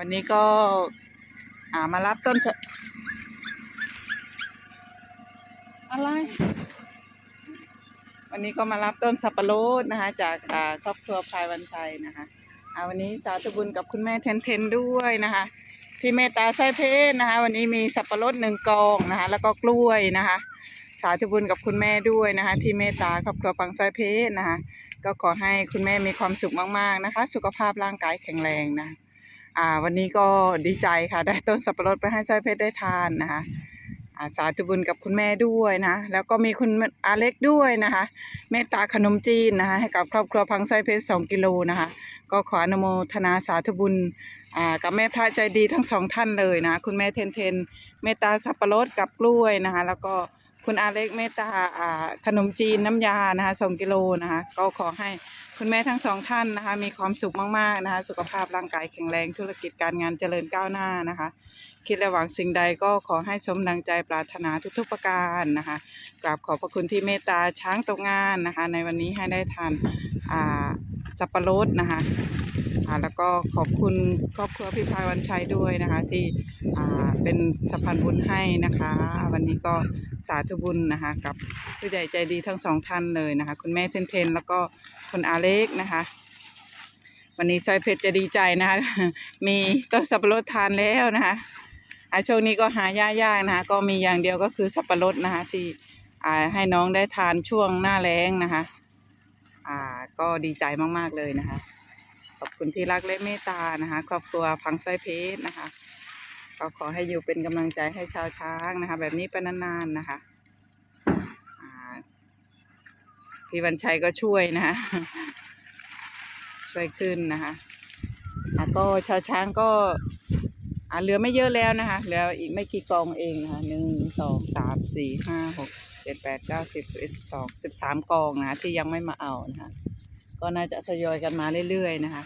วันนี้ก็ามารับต้นอะไร วันนี้ก็มารับต้นสับปะรดนะคะ จากครอบครัวพายวันชัยนะคะวันนี้สาธุบุญกับคุณแม่เทนเทนด้วยนะคะ ที่เมตตาไส้เพชรนะคะ วันนี้มีสับปะรดหนึ่งกองนะคะ แล้วก็กล้วยนะคะ สาธุบุญกับคุณแม่ด้วยนะคะ ที่เมตตาครอบครัวปังไส้เพชรนะคะ ก็ขอให้คุณแม่มีความสุขมากๆนะคะ สุขภาพร่างกายแข็งแรงนะ อ่าวันนี้ก็ดีใจค่ะ ได้ต้นสับปะรดไปให้ไส้เพชรได้ทานนะคะอ่าสาธุบุญกับคุณแม่ด้วยนะ แล้วก็มีคุณอาเล็กด้วยนะคะ เมตตาขนมจีนนะคะ ให้กับครอบครัวพังไส้เพชรสองกิโลนะคะ ก็ขออนุโมทนาสาธุบุญอ่ากับแม่พระใจดีทั้งสองท่านเลยนะ คุณแม่เทนเทน เมตตาสับปะรดกับกล้วยนะคะ แล้วก็คุณอาเล็กเมตตาอ่าขนมจีนน้ำยานะคะสองกิโลนะคะ ก็ขอให้ คุณแม่ทั้งสองท่านนะคะ มีความสุขมากๆนะคะ สุขภาพร่างกายแข็งแรงธุรกิจการงานเจริญก้าวหน้านะคะ คิดและหวังสิ่งใดก็ขอให้สมดังใจปรารถนาทุกๆประการนะคะกราบขอบพระคุณที่เมตตาช้างตกงานนะคะ ในวันนี้ให้ได้ทานอ่าสับปะรดนะคะ แล้วก็ขอบคุณครอบครัวพี่พายวันชัยด้วยนะคะ ที่เป็นสะพานบุญให้นะคะ วันนี้ก็สาธุบุญนะคะ กับผู้ใหญ่ใจดีทั้งสองท่านเลยนะคะ คุณแม่เทนเทน แล้วก็คุณอาเล็กนะคะ วันนี้ซอยเพชรจะดีใจนะคะ มีต้นสับปะรดทานแล้วนะคะอาช่วงนี้ก็หายากๆนะคะ ก็มีอย่างเดียวก็คือสับปะรดนะคะ ที่ให้น้องได้ทานช่วงหน้าแล้งนะคะ อ่าก็ดีใจมาก ๆ เลยนะคะ ขอบคุณที่รักและเมตตานะคะครอบครัวพังไส้เพชรนะคะก็ขอให้อยู่เป็นกำลังใจให้ชาวช้างนะคะ แบบนี้ไปนานๆนะคะพี่วันชัยก็ช่วยนะคะช่วยขึ้นนะคะอะก็ชาวช้างก็อ่าเหลือไม่เยอะแล้วนะคะเหลืออีกไม่กี่กองเองนะคะหนึ่งสองสามสี่ห้าหกเจ็ดแปดเก้าสิบสิบเอ็ดสิบสองสิบสามกองนะะที่ยังไม่มาเอานะคะ ก็น่าจะทยอยกันมาเรื่อยๆนะคะ